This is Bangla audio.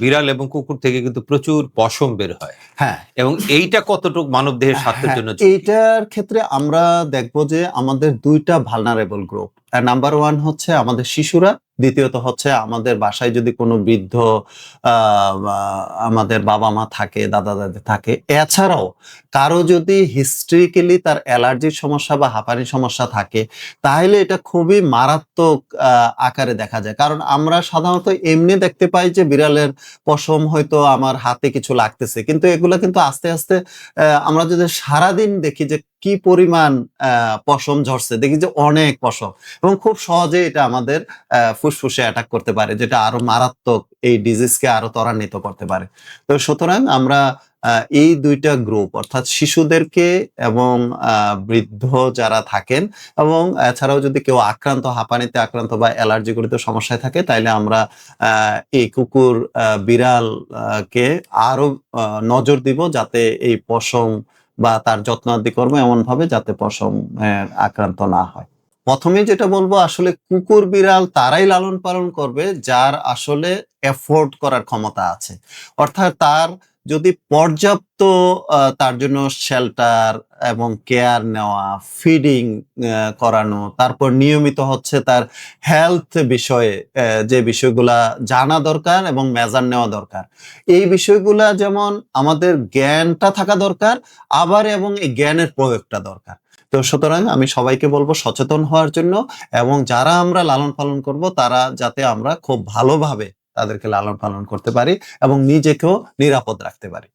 বিড়াল এবং কুকুর থেকে কিন্তু প্রচুর পশম বের হয়। হ্যাঁ। এবং এইটা কতটুক মানব দেহের স্বাস্থ্যের হ্যাঁ, জন্য এইটার ক্ষেত্রে আমরা দেখব যে আমাদের দুইটা ভালনারেবল গ্রুপ নাম্বার ওয়ান হচ্ছে আমাদের শিশুরা দ্বিতীয়ত হচ্ছে আমাদের বাসায় যদি কোনো বৃদ্ধ আমাদের বাবা মা থাকে, দাদা দাদি থাকে, এছাড়াও কারও যদি হিস্ট্রিক্যালি তার অ্যালার্জির সমস্যা বা হাঁপানির সমস্যা থাকে, তাহলে এটা খুবই মারাত্মক আকারে দেখা যায়। কারণ আমরা সাধারণত এমনি দেখতে পাই যে বিড়ালের পশম হয়তো আমার হাতে কিছু লাগতেছে, কিন্তু এগুলো কিন্তু আস্তে আস্তে আমরা যদি সারাদিন দেখি যে কি পরিমাণ পশম ঝরছে? দেখি যে অনেক পশম। এবং খুব সহজে এটা আমাদের ফুসফুসে অ্যাটাক করতে পারে যেটা আরও মারাত্মক এই ডিজিজকে আরও ত্বরান্বিত করতে পারে। তো সুতরাং আমরা এই দুইটা গ্রুপ অর্থাৎ শিশুদেরকে এবং বৃদ্ধ যারা থাকেন এবং এছাড়াও যদি কেউ আক্রান্ত হাঁপানিতে আক্রান্ত বা অ্যালার্জি সমস্যায় থাকে তাইলে আমরা এই কুকুর আহ, বিড়াল কে আরও নজর দিব যাতে এই পশম বা তার যত্নাদি করব এমন ভাবে যাতে পশম আক্রান্ত না হয়। প্রথমে যেটা বলব, আসলে কুকুর, বিড়াল তারাই লালন পালন করবে, যার আসলে এফোর্ড করার ক্ষমতা আছে। অর্থাৎ তার যদি পর্যাপ্ত তার জন্য শেল্টার এবং কেয়ার নেওয়া ফিডিং করানো, তারপর নিয়মিত হচ্ছে তার হেলথ বিষয়ে যে বিষয়গুলা জানা দরকার এবং মেজার নেওয়া দরকার। এই বিষয়গুলা যেমন আমাদের জ্ঞানটা থাকা দরকার, আবার এবং এই জ্ঞানের প্রয়োগটা দরকার। তো সুতরাং আমি সবাইকে বলব সচেতন হওয়ার জন্য এবং যারা আমরা লালন পালন করব, তারা যাতে আমরা খুব ভালোভাবে তাদেরকে লালন পালন করতে পারি এবং নিজেকেও নিরাপদ রাখতে পারি।